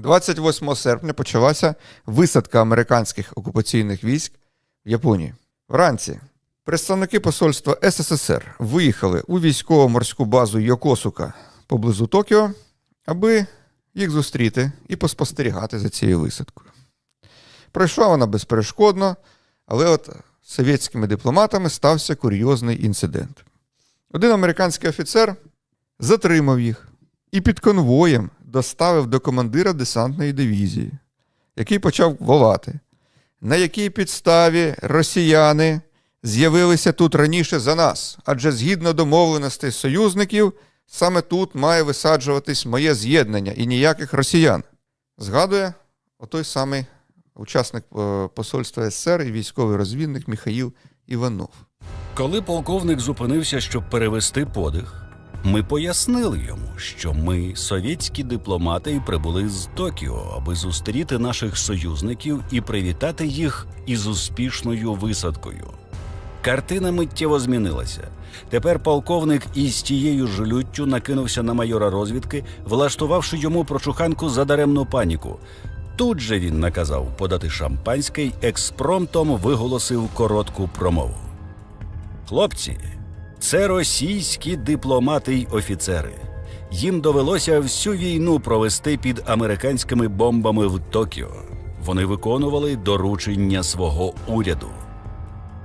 28 серпня почалася висадка американських окупаційних військ в Японії. Вранці представники посольства СССР виїхали у військово-морську базу Йокосука поблизу Токіо, аби їх зустріти і поспостерігати за цією висадкою. Пройшла вона безперешкодно, але от совєтськими дипломатами стався курйозний інцидент. Один американський офіцер затримав їх і під конвоєм доставив до командира десантної дивізії, який почав волати, на якій підставі росіяни з'явилися тут раніше за нас, адже згідно домовленостей союзників, саме тут має висаджуватись моє з'єднання і ніяких росіян. Згадує отой самий учасник е, посольства СССР і військовий розвідник Михаїл Іванов. Коли полковник зупинився, щоб перевести подих, ми пояснили йому, що ми совєтські дипломати прибули з Токіо, аби зустріти наших союзників і привітати їх із успішною висадкою. Картина миттєво змінилася. Тепер полковник із тією ж люттю накинувся на майора розвідки, влаштувавши йому прочуханку за даремну паніку. Тут же він наказав подати шампанське й експромтом виголосив коротку промову. Хлопці, це російські дипломати й офіцери. Їм довелося всю війну провести під американськими бомбами в Токіо. Вони виконували доручення свого уряду.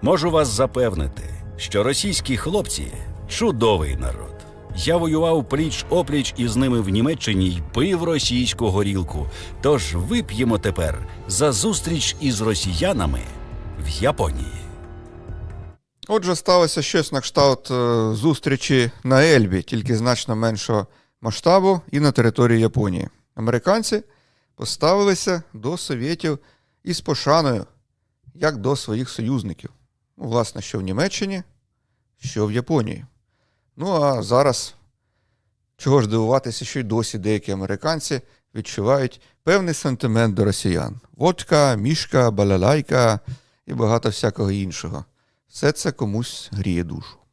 Можу вас запевнити, що російські хлопці чудовий народ. Я воював пліч опліч із ними в Німеччині й пив російську горілку. Тож вип'ємо тепер за зустріч із росіянами в Японії. Отже, сталося щось на кшталт е, зустрічі на Ельбі, тільки значно меншого масштабу і на території Японії. Американці поставилися до совєтів із пошаною, як до своїх союзників. Ну, власне, що в Німеччині, що в Японії. Ну а зараз чого ж дивуватися, що й досі деякі американці відчувають певний сентимент до росіян: водка, мішка, балалайка і багато всякого іншого. Все це комусь гріє душу.